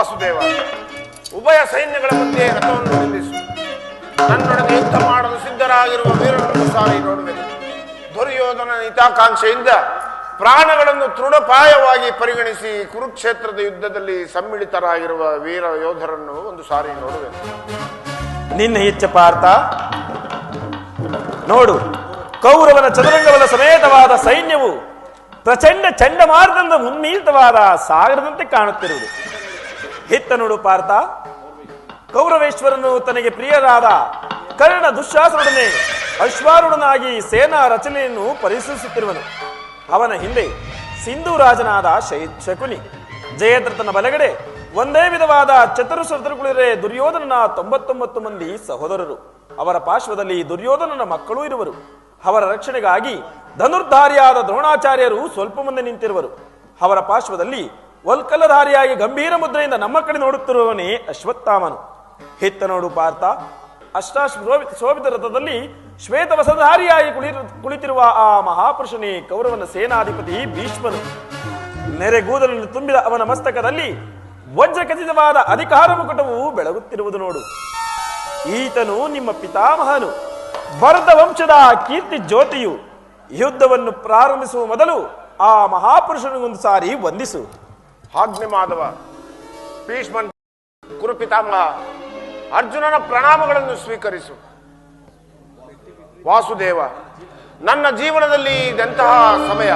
ವಾಸುದೇವ, ಉಭಯ ಸೈನ್ಯಗಳ ಮಧ್ಯೆ ರಥವನ್ನು ನಿಲ್ಲಿಸು. ನನ್ನೊಡನೆ ಯುದ್ಧ ಮಾಡಲು ಸಿದ್ಧರಾಗಿರುವ ವೀರರನ್ನು ಸಾರಿ ನೋಡುವೆನು. ದುರ್ಯೋಧನ ಹಿತಾಕಾಂಕ್ಷೆಯಿಂದ ಪ್ರಾಣಗಳನ್ನು ತೃಣಪಾಯವಾಗಿ ಪರಿಗಣಿಸಿ ಕುರುಕ್ಷೇತ್ರದ ಯುದ್ಧದಲ್ಲಿ ಸಮ್ಮಿಳಿತರಾಗಿರುವ ವೀರ ಯೋಧರನ್ನು ಒಂದು ಸಾರಿ ನೋಡುವೆನು. ನಿನ್ನ ಇಚ್ಛೆ ಪಾರ್ಥ, ನೋಡು, ಕೌರವನ ಚದುರಂಗವನ ಸಮೇತವಾದ ಸೈನ್ಯವು ಪ್ರಚಂಡ ಚಂಡಮಾರುತದಿಂದ ಮುನ್ನೀತವಾದ ಸಾಗರದಂತೆ ಕಾಣುತ್ತಿರುವುದು. ಹಿತ್ತ ನೋಡು ಪಾರ್ಥ. ಕೌರವೇಶ್ವರನು ತನಗೆ ಪ್ರಿಯರಾದ ಕರ್ಣ ದುಶ್ಯಾಸನೊಡನೆ ಅಶ್ವಾರುಡನಾಗಿ ಸೇನಾ ರಚನೆಯನ್ನು ಪರಿಶೀಲಿಸುತ್ತಿರುವನು. ಅವನ ಹಿಂದೆ ಸಿಂಧು ರಾಜನಾದ ಶಕುನಿ ಜಯದ್ರಥನ ಬಲಗಡೆ ಒಂದೇ ವಿಧವಾದ ಚತುರ್ಶ್ರತರುಗಳಿರೆ ದುರ್ಯೋಧನನ ತೊಂಬತ್ತೊಂಬತ್ತು ಮಂದಿ ಸಹೋದರರು. ಅವರ ಪಾರ್ಶ್ವದಲ್ಲಿ ದುರ್ಯೋಧನನ ಮಕ್ಕಳೂ ಇರುವರು. ಅವರ ರಕ್ಷಣೆಗಾಗಿ ಧನುರ್ಧಾರಿಯಾದ ದ್ರೋಣಾಚಾರ್ಯರು ಸ್ವಲ್ಪ ಮುಂದೆ ನಿಂತಿರುವರು. ಅವರ ಪಾರ್ಶ್ವದಲ್ಲಿ ವಲ್ಕಲಧಾರಿಯಾಗಿ ಗಂಭೀರ ಮುದ್ರೆಯಿಂದ ನಮ್ಮ ಕಡೆ ನೋಡುತ್ತಿರುವವನೇ ಅಶ್ವತ್ಥಾಮನು. ಹಿತ್ತ ನೋಡು ಪಾರ್ಥ ಅಷ್ಟಾಶೋಭಿತ ಶೋಭಿತ ರಥದಲ್ಲಿ ಶ್ವೇತ ವಸಧಾರಿಯಾಗಿ ಕುಳಿ ಕುಳಿತಿರುವ ಆ ಮಹಾಪುರುಷನೇ ಕೌರವನ ಸೇನಾಧಿಪತಿ ಭೀಷ್ಮನು. ನೆರೆಗೂದಲನ್ನು ತುಂಬಿದ ಅವನ ಮಸ್ತಕದಲ್ಲಿ ವಜ್ರ ಖಚಿತವಾದ ಅಧಿಕಾರ ಮುಕುಟವು ಬೆಳಗುತ್ತಿರುವುದು ನೋಡು. ಈತನು ನಿಮ್ಮ ಪಿತಾಮಹನು. ಭರತ ವಂಶದ ಕೀರ್ತಿ ಜ್ಯೋತಿಯು. ಯುದ್ಧವನ್ನು ಪ್ರಾರಂಭಿಸುವ ಮೊದಲು ಆ ಮಹಾಪುರುಷನಿಗೊಂದು ಸಾರಿ ವಂದಿಸು. ಆಜ್ಞೆ ಮಾಧವ ಭೀಷ್ಮನ್ ಕುರುಪಿತಾಮಹ ಅರ್ಜುನನ ಪ್ರಣಾಮಗಳನ್ನು ಸ್ವೀಕರಿಸು. ವಾಸುದೇವ ನನ್ನ ಜೀವನದಲ್ಲಿ ಇದೆಂತಹ ಸಮಯ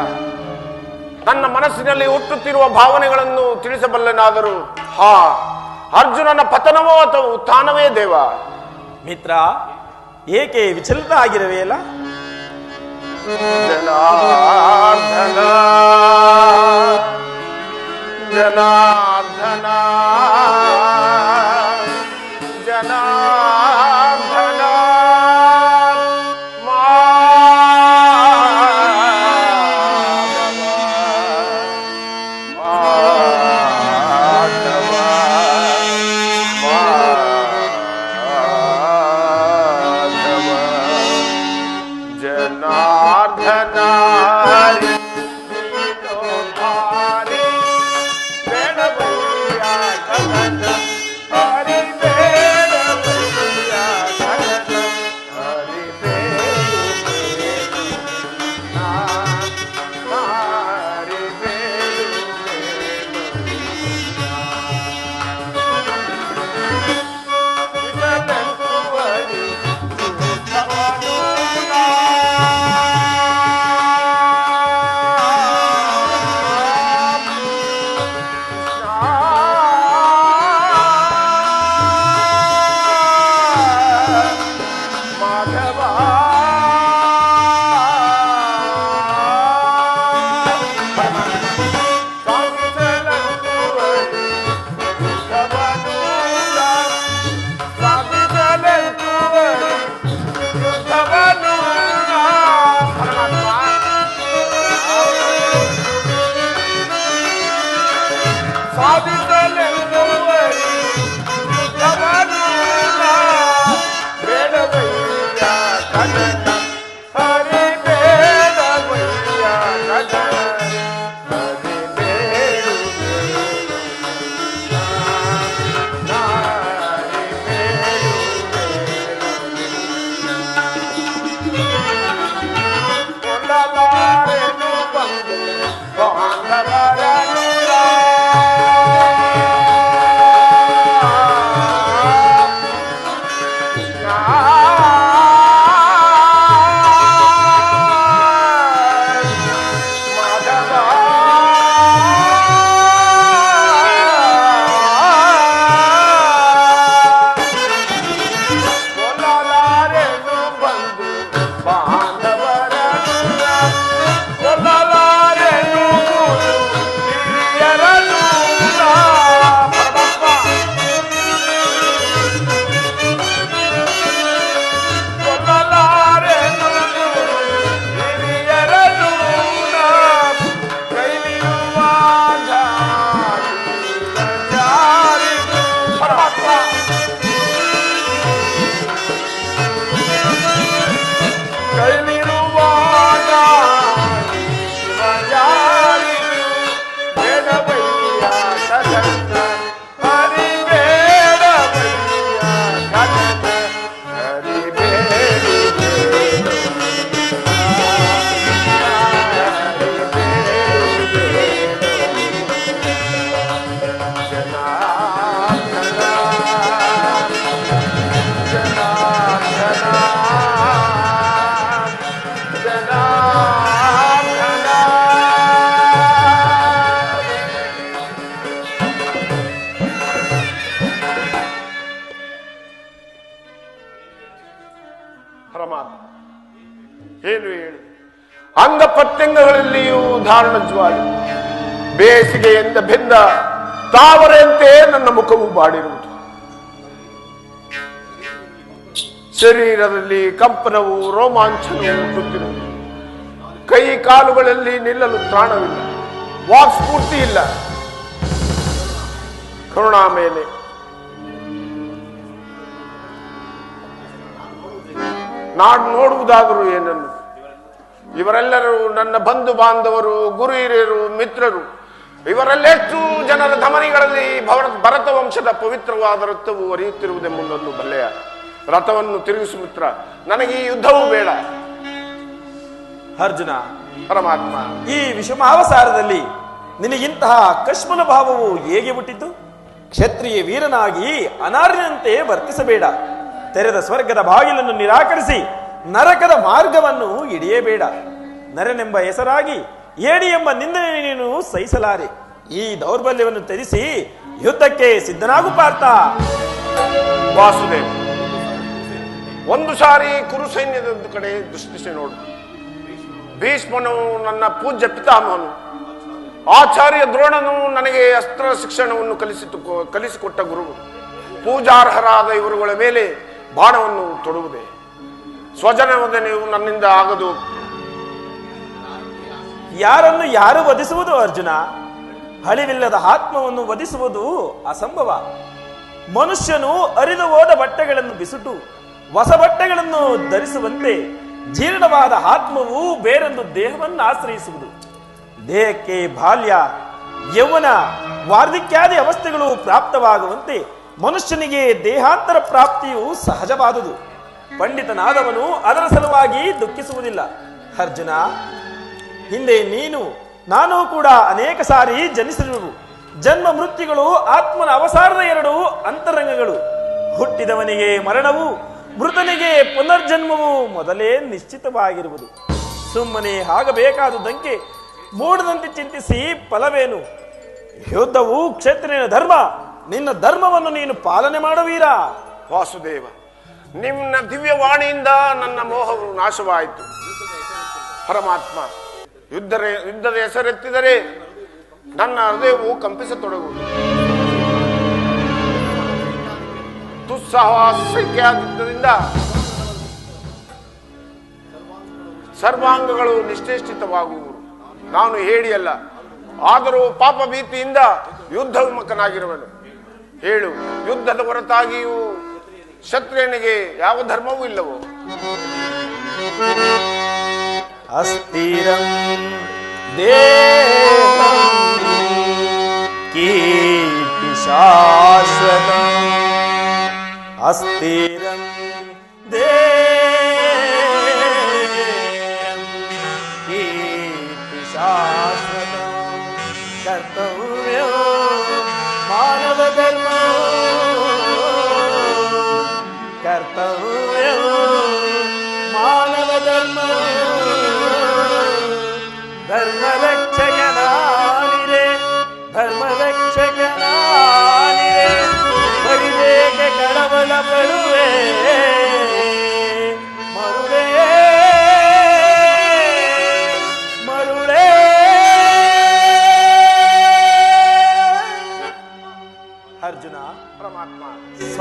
ನನ್ನ ಮನಸ್ಸಿನಲ್ಲಿ ಹುಟ್ಟುತ್ತಿರುವ ಭಾವನೆಗಳನ್ನು ತಿಳಿಸಬಲ್ಲನಾದರೂ ಹಾ ಅರ್ಜುನನ ಪತನವೋ ಅಥವಾ ಉತ್ಥಾನವೇ ದೇವ? ಮಿತ್ರ ಏಕೆ ವಿಚಲಿತ ಆಗಿರವೆಯಲ್ಲ જનાર્દના ಅಂಗಪತ್ಯಂಗಗಳಲ್ಲಿಯೂ ಧಾರಣ ಜ್ವಾಲೆ. ಬೇಸಿಗೆಯಿಂದ ಬೆಂದ ತಾವರೆಯಂತೆ ನನ್ನ ಮುಖವು ಬಾಡಿರುವುದು. ಶರೀರದಲ್ಲಿ ಕಂಪನವು ರೋಮಾಂಚನವು ಹುಟ್ಟುತ್ತಿರುವುದು. ಕೈ ಕಾಲುಗಳಲ್ಲಿ ನಿಲ್ಲಲು ತ್ರಾಣವಿಲ್ಲ. ವಾಕ್ ಸ್ಫೂರ್ತಿ ಇಲ್ಲ. ಕರುಣಾ ಮೇಲೆ. ನಾಡು ನೋಡುವುದಾದರೂ ಏನನ್ನು? ಇವರೆಲ್ಲರೂ ನನ್ನ ಬಂಧು ಬಾಂಧವರು ಗುರು ಹಿರಿಯರು ಮಿತ್ರರು. ಇವರಲ್ಲೆಷ್ಟು ಜನರ ಧಮನಿಗಳಲ್ಲಿ ಭವನ ಭರತ ವಂಶದ ಪವಿತ್ರವಾದ ರಥವು ಹರಿಯುತ್ತಿರುವುದೆಂಬುದನ್ನು ಬಲ್ಲೆಯ ರಥವನ್ನು ತಿರುಗಿಸು ಮಿತ್ರ ನನಗೆ ಈ ಯುದ್ಧವೂ ಬೇಡ. ಅರ್ಜುನ ಪರಮಾತ್ಮ. ಈ ವಿಷಮಾವಸಾರದಲ್ಲಿ ನಿನಗಿಂತಹ ಕಶ್ಮಲ ಭಾವವು ಹೇಗೆ ಹುಟ್ಟಿತು? ಕ್ಷತ್ರಿಯ ವೀರನಾಗಿ ಅನಾರ್ಯನಂತೆ ವರ್ತಿಸಬೇಡ. ತೆರೆದ ಸ್ವರ್ಗದ ಬಾಗಿಲನ್ನು ನಿರಾಕರಿಸಿ. ನರಕದ ಮಾರ್ಗವನ್ನು ಹಿಡಿಯಬೇಡ. ನರನೆಂಬ ಹೆಸರಾಗಿ ಏಡಿ ಎಂಬ ನಿಂದನೆ ನೀನು ಸಹಿಸಲಾರೆ. ಈ ದೌರ್ಬಲ್ಯವನ್ನು ತ್ಯಜಿಸಿ ಯುದ್ಧಕ್ಕೆ ಸಿದ್ಧನಾಗು ಪಾರ್ಥ. ವಾಸುದೇವ, ಒಂದು ಸಾರಿ ಕುರು ಸೈನ್ಯದ ಕಡೆ ದೃಷ್ಟಿಸಿ ನೋಡು. ಭೀಷ್ಮನು ನನ್ನ ಪೂಜ್ಯ ಪಿತಾಮಹನು. ಆಚಾರ್ಯ ದ್ರೋಣನು ನನಗೆ ಅಸ್ತ್ರ ಶಿಕ್ಷಣವನ್ನು ಕಲಿಸಿತು, ಕಲಿಸಿಕೊಟ್ಟ ಗುರು ಪೂಜಾರ್ಹರಾದ ಇವರುಗಳ ಮೇಲೆ ಬಾಣವನ್ನು ತೊಡುವುದೇ. ಸ್ವಜನವದನೆಯು ನನ್ನಿಂದ ಆಗದು. ಯಾರನ್ನು ಯಾರು ವಧಿಸುವುದು ಅರ್ಜುನ? ಹಳಿವಿಲ್ಲದ ಆತ್ಮವನ್ನು ವಧಿಸುವುದು ಅಸಂಭವ. ಮನುಷ್ಯನು ಅರಿದು ಹೋದ ಬಟ್ಟೆಗಳನ್ನು ಬಿಸುಟು, ಹೊಸ ಬಟ್ಟೆಗಳನ್ನು ಧರಿಸುವಂತೆ ಜೀರ್ಣವಾದ ಆತ್ಮವು ಬೇರೊಂದು ದೇಹವನ್ನು ಆಶ್ರಯಿಸುವುದು. ದೇಹಕ್ಕೆ ಬಾಲ್ಯ, ಯೌವನ, ವಾರ್ಧಿಕ್ಯಾದಿ ಅವಸ್ಥೆಗಳು ಪ್ರಾಪ್ತವಾಗುವಂತೆ ಮನುಷ್ಯನಿಗೆ ದೇಹಾಂತರ ಪ್ರಾಪ್ತಿಯು ಸಹಜವಾದುದು. ಪಂಡಿತನಾದವನು ಅದರ ಸಲುವಾಗಿ ದುಃಖಿಸುವುದಿಲ್ಲ. ಅರ್ಜುನ, ಹಿಂದೆ ನೀನು, ನಾನು ಕೂಡ ಅನೇಕ ಸಾರಿ ಜನಿಸಿರುವು ಜನ್ಮ ಮೃತ್ಯುಗಳು, ಆತ್ಮನ ಅವಸಾರದ ಎರಡು ಅಂತರಂಗಗಳು. ಹುಟ್ಟಿದವನಿಗೆ ಮರಣವು, ಮೃತನಿಗೆ ಪುನರ್ಜನ್ಮವು ಮೊದಲೇ ನಿಶ್ಚಿತವಾಗಿರುವುದು. ಸುಮ್ಮನೆ ಆಗಬೇಕಾದುದಂತೆ ಮೂಡದಂತೆ ಚಿಂತಿಸಿ ಫಲವೇನು? ಯುದ್ಧವು ಕ್ಷೇತ್ರ ಧರ್ಮ, ನಿನ್ನ ಧರ್ಮವನ್ನು ನೀನು ಪಾಲನೆ ಮಾಡುವೀರಾ? ವಾಸುದೇವ ನಿನ್ನ ದಿವ್ಯವಾಣಿಯಿಂದ ನನ್ನ ಮೋಹವು ನಾಶವಾಯಿತು. ಪರಮಾತ್ಮ ಯುದ್ಧ ಯುದ್ಧದ ಹೆಸರೆತ್ತಿದರೆ ನನ್ನ ಹೃದಯವು ಕಂಪಿಸತೊಡಗುವುದು. ದುಸ್ಸಾಹಸಕ್ಕಾಗಿದ್ದರಿಂದ ಸರ್ವಾಂಗಗಳು ನಿಶ್ಚೇಷ್ಟಿತವಾಗುವುದು ನಾನು ಹೇಳಿಯಲ್ಲ, ಆದರೂ ಪಾಪ ಭೀತಿಯಿಂದ ಯುದ್ಧ ವಿಮುಖನಾಗಿರುವನು ಹೇಳು, ಯುದ್ಧದ ಹೊರತಾಗಿಯೂ ಕ್ಷತ್ರಿಯನಿಗೆ ಯಾವ ಧರ್ಮವೂ ಇಲ್ಲವೋ? ಅಸ್ಥಿರಂ ದೇಹಂ ಶಾಶ್ವತ. ಅಸ್ಥಿರಂ ದೇಹಂ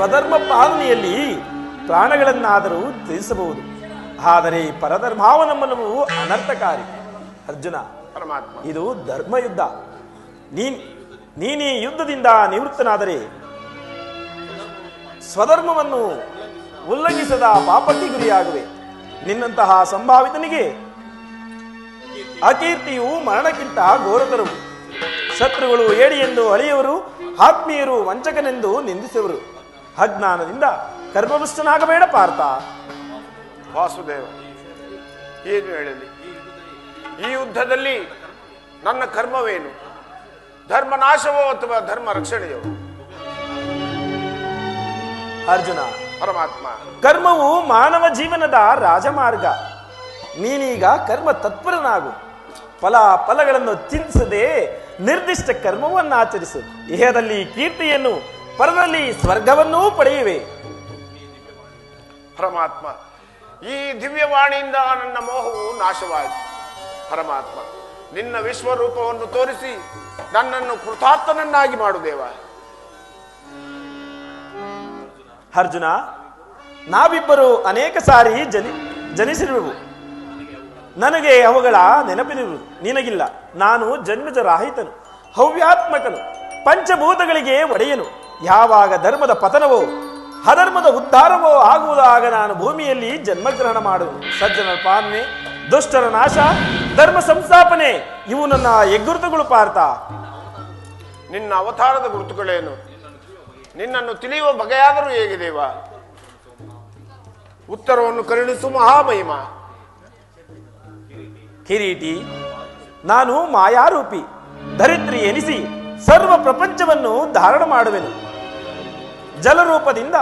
ಸ್ವಧರ್ಮ ಪಾಲನೆಯಲ್ಲಿ ಪ್ರಾಣಗಳನ್ನಾದರೂ ತ್ಯಜಿಸಬಹುದು. ಆದರೆ ಪರಧರ್ಮಾವಲಂಬನವು ಅನರ್ಥಕಾರಿ. ಅರ್ಜುನ ಪರಮಾತ್ಮ. ಇದು ಧರ್ಮ ಯುದ್ಧ ನೀನ್ ನೀನೇ ಯುದ್ಧದಿಂದ ನಿವೃತ್ತನಾದರೆ ಸ್ವಧರ್ಮವನ್ನು ಉಲ್ಲಂಘಿಸದ ಪಾಪಕ್ಕೆ ಗುರಿಯಾಗುವೆ. ನಿನ್ನಂತಹ ಸಂಭಾವಿತನಿಗೆ ಅಕೀರ್ತಿಯು ಮರಣಕ್ಕಿಂತ ಘೋರತರವು. ಶತ್ರುಗಳು ಏಡಿ ಎಂದು ಅಳಿಯವರು ಆತ್ಮೀಯರು ವಂಚಕನೆಂದು ನಿಂದಿಸುವರು. ಅಜ್ಞಾನದಿಂದ ಕರ್ಮದುಷ್ಟನಾಗಬೇಡ ಪಾರ್ಥ. ವಾಸುದೇವ ಏನು ಹೇಳಲಿ ಈ ಯುದ್ಧದಲ್ಲಿ ನನ್ನ ಕರ್ಮವೇನು? ಧರ್ಮ ನಾಶವೋ ಅಥವಾ ಧರ್ಮ ರಕ್ಷಣೆಯೋ ಅರ್ಜುನ ಪರಮಾತ್ಮ. ಕರ್ಮವು ಮಾನವ ಜೀವನದ ರಾಜಮಾರ್ಗ. ನೀನೀಗ ಕರ್ಮ ತತ್ಪರನಾಗು ಫಲ ಫಲಗಳನ್ನು ಚಿಂತಿಸದೆ ನಿರ್ದಿಷ್ಟ ಕರ್ಮವನ್ನು ಆಚರಿಸು ಇಹದಲ್ಲಿ ಕೀರ್ತಿಯನ್ನು ಪರದಲ್ಲಿ ಸ್ವರ್ಗವನ್ನೂ ಪಡೆಯುವೆ. ಪರಮಾತ್ಮ ಈ ದಿವ್ಯವಾಣಿಯಿಂದ ನನ್ನ ಮೋಹವು ನಾಶವಾಯಿತು. ಪರಮಾತ್ಮ ನಿನ್ನ ವಿಶ್ವರೂಪವನ್ನು ತೋರಿಸಿ ನನ್ನನ್ನು ಕೃತಾರ್ಥನನ್ನಾಗಿ ಮಾಡು ದೇವ. ಅರ್ಜುನ ನಾವಿಬ್ಬರು ಅನೇಕ ಸಾರಿ ಜನಿ ಜನಿಸಿರುವೆವು. ನನಗೆ ಅವುಗಳ ನೆನಪಿರುವುದು ನಿನಗಿಲ್ಲ. ನಾನು ಜನ್ಮಜ ರಾಹಿತನು ಹವ್ಯಾತ್ಮಕನು ಪಂಚಭೂತಗಳಿಗೆ ಒಡೆಯನು. ಯಾವಾಗ ಧರ್ಮದ ಪತನವೋ ಅಧರ್ಮದ ಉದ್ಧಾರವೋ ಆಗುವುದಾಗ ನಾನು ಭೂಮಿಯಲ್ಲಿ ಜನ್ಮಗ್ರಹಣ ಮಾಡು. ಸಜ್ಜನ ಪಾಲನೆ ದುಷ್ಟರ ನಾಶ ಧರ್ಮ ಸಂಸ್ಥಾಪನೆ ಇವು ನನ್ನ ಹೆಗ್ಗುರುತುಗಳು ಪಾರ್ಥ. ನಿನ್ನ ಅವತಾರದ ಗುರುತುಗಳೇನು? ನಿನ್ನನ್ನು ತಿಳಿಯುವ ಬಗೆಯಾದರೂ ಹೇಗೆ ದೇವ? ಉತ್ತರವನ್ನು ಕರುಣಿಸು ಮಹಾಮಹಿಮ. ಕಿರೀಟಿ ನಾನು ಮಾಯಾರೂಪಿ ಧರಿತ್ರಿ ಎನಿಸಿ ಸರ್ವ ಪ್ರಪಂಚವನ್ನು ಧಾರಣ ಮಾಡುವೆನು. ಜಲರೂಪದಿಂದ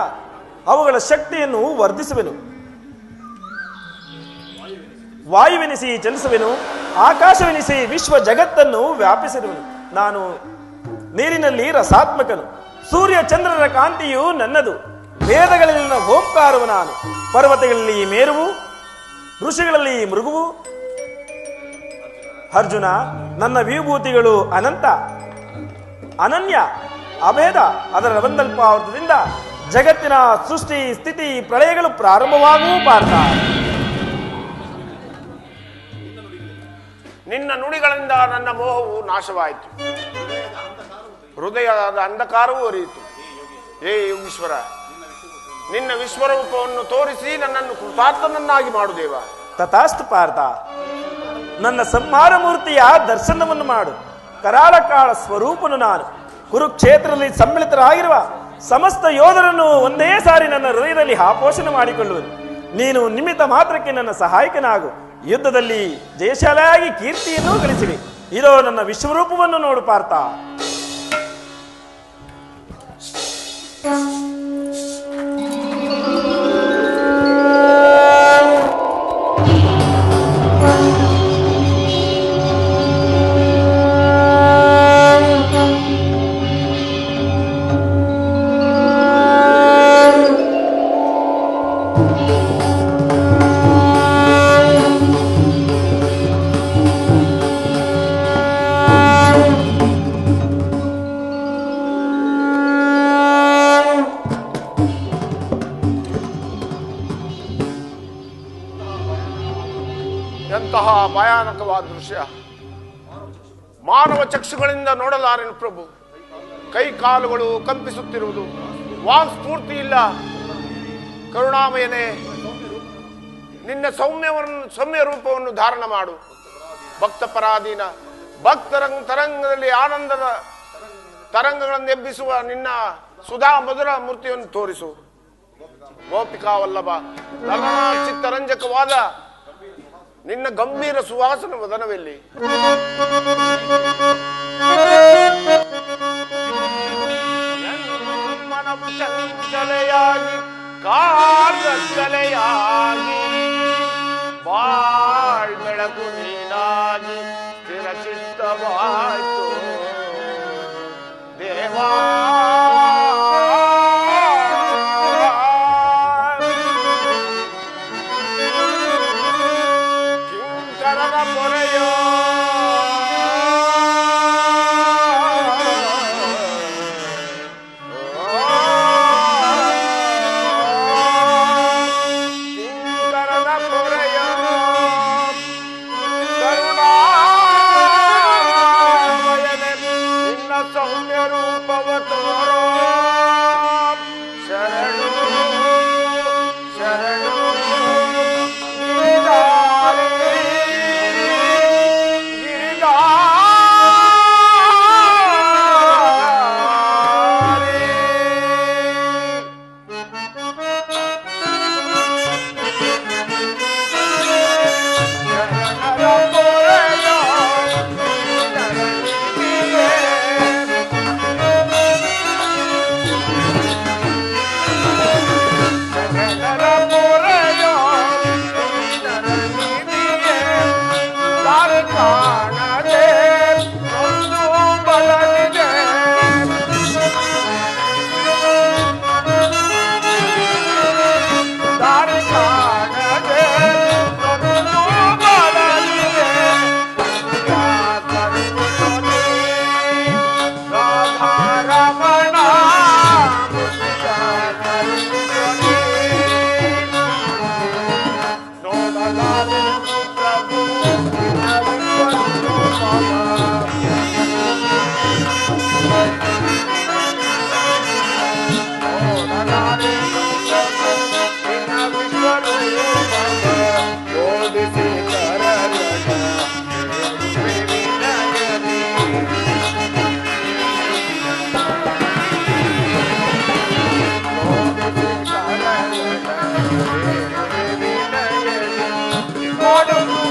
ಅವುಗಳ ಶಕ್ತಿಯನ್ನು ವರ್ಧಿಸುವೆನು. ವಾಯುವೆನಿಸಿ ಚಲಿಸುವೆನು, ಆಕಾಶವೆನಿಸಿ ವಿಶ್ವ ಜಗತ್ತನ್ನು ವ್ಯಾಪಿಸಿರುವೆನು. ನಾನು ನೀರಿನಲ್ಲಿ ರಸಾತ್ಮಕನು, ಸೂರ್ಯ ಚಂದ್ರರ ಕಾಂತಿಯು ನನ್ನದು. ವೇದಗಳಲ್ಲಿನ ಹೋಂಕಾರವು ನಾನು, ಪರ್ವತಗಳಲ್ಲಿ ಮೇರುವು, ಋಷಿಗಳಲ್ಲಿ ಮೃಗುವು. ಅರ್ಜುನ, ನನ್ನ ವಿಭೂತಿಗಳು ಅನಂತ, ಅನನ್ಯ. ಅಭೇದ ಅದರ ರವಂದಲ್ಪಾವೃತದಿಂದ ಜಗತ್ತಿನ ಸೃಷ್ಟಿ ಸ್ಥಿತಿ ಪ್ರಳಯಗಳು ಪ್ರಾರಂಭವಾಗುವ ಪಾರ್ಥ ನಿನ್ನ ನುಡಿಗಳಿಂದ ನನ್ನ ಮೋಹವು ನಾಶವಾಯಿತು. ಹೃದಯದ ಅಂಧಕಾರವೂ ಅರಿಯಿತು ಏ ಯೋಗೀಶ್ವರ ನಿನ್ನ ವಿಶ್ವರೂಪವನ್ನು ತೋರಿಸಿ ನನ್ನನ್ನು ಕೃತಾರ್ಥನನ್ನಾಗಿ ಮಾಡು ದೇವ. ತಥಾಸ್ತು ಪಾರ್ಥ ನನ್ನ ಸಂಹಾರ ಮೂರ್ತಿಯ ದರ್ಶನವನ್ನು ಮಾಡು. ಕರಾಳ ಕಾಳ ಸ್ವರೂಪನು ನಾನು. ಕುರುಕ್ಷೇತ್ರದಲ್ಲಿ ಸಮ್ಮಿಳಿತರಾಗಿರುವ ಸಮಸ್ತ ಯೋಧರನ್ನು ಒಂದೇ ಸಾರಿ ನನ್ನ ಹೃದಯದಲ್ಲಿ ಆಪೋಷಣೆ ಮಾಡಿಕೊಳ್ಳುವುದು. ನೀನು ನಿಮಿತ್ತ ಮಾತ್ರಕ್ಕೆ ನನ್ನ ಸಹಾಯಕನಾಗು. ಯುದ್ಧದಲ್ಲಿ ಜಯಶಾಲಿಯಾಗಿ ಕೀರ್ತಿಯನ್ನು ಗಳಿಸಿವೆ. ಇದೋ ನನ್ನ ವಿಶ್ವರೂಪವನ್ನು ನೋಡು ಪಾರ್ಥ. ಎಂತಹ ಭಯಾನಕವಾದ ದೃಶ್ಯ. ಮಾನವ ಚಕ್ಷುಗಳಿಂದ ನೋಡಲಾರೆನು ಪ್ರಭು. ಕೈ ಕಾಲುಗಳು ಕಂಪಿಸುತ್ತಿರುವುದು. ವಾಕ್ ಸ್ಫೂರ್ತಿ ಇಲ್ಲ. ಕರುಣಾಮಯನೇ, ನಿನ್ನ ಸೌಮ್ಯವನ್ನು ಸೌಮ್ಯ ರೂಪವನ್ನು ಧಾರಣ ಮಾಡು. ಭಕ್ತ ಪರಾಧೀನ ಭಕ್ತರ ತರಂಗದಲ್ಲಿ ಆನಂದದ ತರಂಗಗಳನ್ನು ಎಬ್ಬಿಸುವ ನಿನ್ನ ಸುಧಾ ಮಧುರ ಮೂರ್ತಿಯನ್ನು ತೋರಿಸು. ಗೋಪಿಕಾ ವಲ್ಲಭ ಚಿತ್ತರಂಜಕವಾದ ನಿನ್ನ ಗಂಭೀರ ಸುವಾಸನ ವದನವೆಲ್ಲಿ? ಮನವು ಚಂಚಲೆಯಾಗಿ கார்கலையாகி வாழ் ನಿನ್ನ ಸೌಮ್ಯ ರೂಪವ Senhor,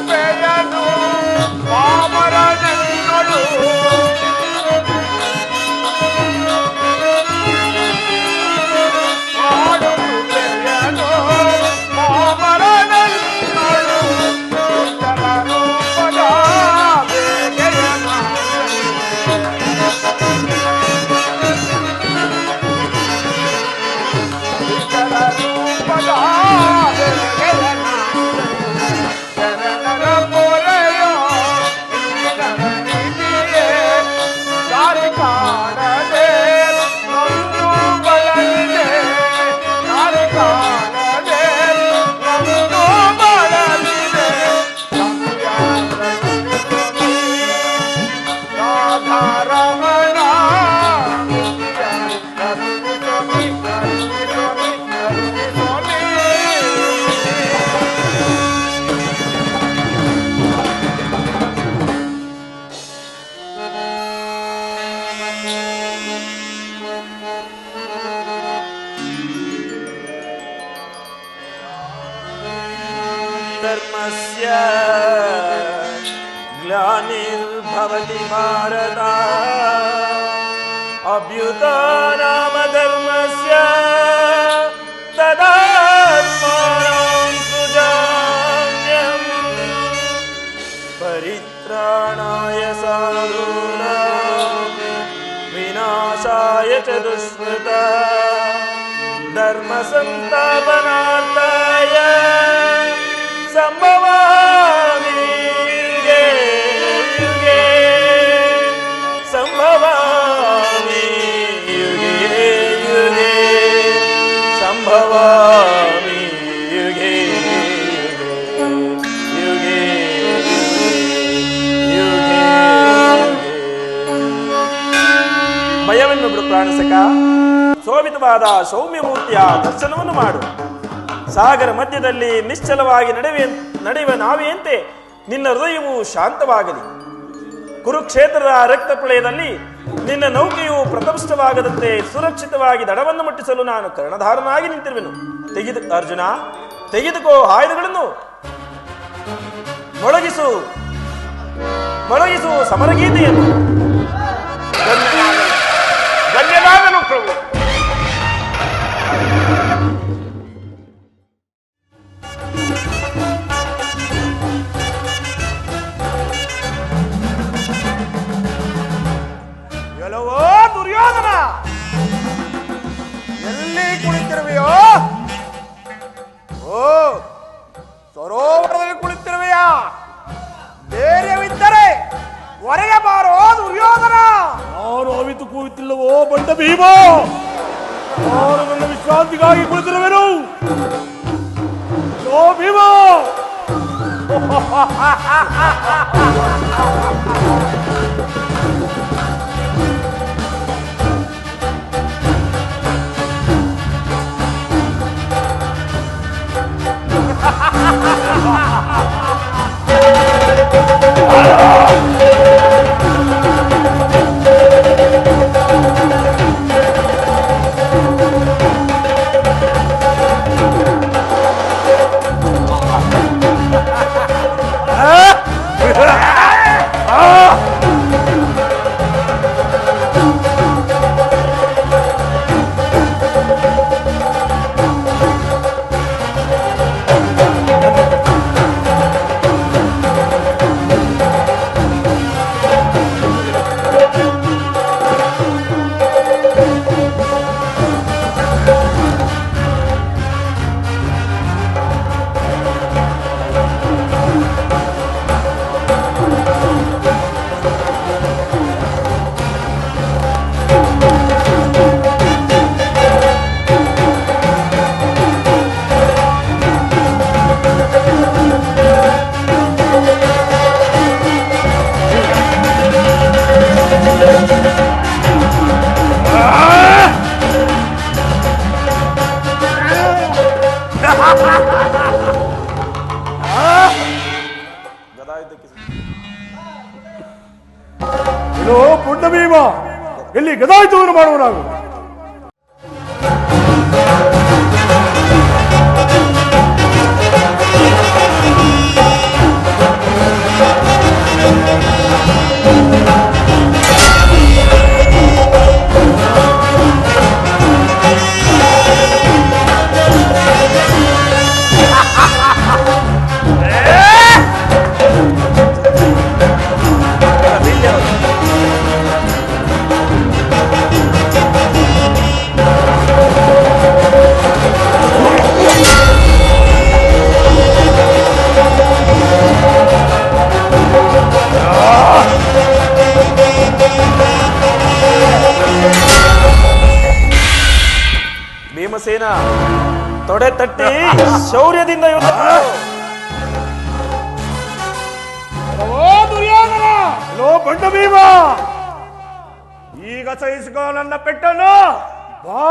Arama ധർമ്മസന്താപനാഥായ സംഭവാമി സംഭവാമി യുഗേ. യുഗേ. സംഭവാമി യുഗേ ಭಯವನ್ನು ಬಿಡು ಪ್ರಾಣಿಸಕ ಶೋಭಿತವಾದ ಸೌಮ್ಯ ಮೂರ್ತಿಯ ದರ್ಶನವನ್ನು ಮಾಡು. ಸಾಗರ ಮಧ್ಯದಲ್ಲಿ ನಿಶ್ಚಲವಾಗಿ ನಡೆವೆ ನಡೆಯುವ ನಾವೆಯಂತೆ ನಿನ್ನ ಹೃದಯವು ಶಾಂತವಾಗಲಿ. ಕುರುಕ್ಷೇತ್ರದ ರಕ್ತ ಪ್ರಳಯದಲ್ಲಿ ನಿನ್ನ ನೌಕೆಯು ಪ್ರತಿಷ್ಠವಾಗದಂತೆ ಸುರಕ್ಷಿತವಾಗಿ ದಡವನ್ನು ಮುಟ್ಟಿಸಲು ನಾನು ಕರ್ಣಧಾರನಾಗಿ ನಿಂತಿರುವೆನು. ತೆಗೆದು ಅರ್ಜುನ, ತೆಗೆದುಕೋ ಆಯುಧಗಳನ್ನು. ಮೊಳಗಿಸು. ಮೊಳಗಿಸು ಸಮರಗೀತೆಯನ್ನು. బండ మీమా ఈగ చేసుకోవాలన్న పెట్టను. బా.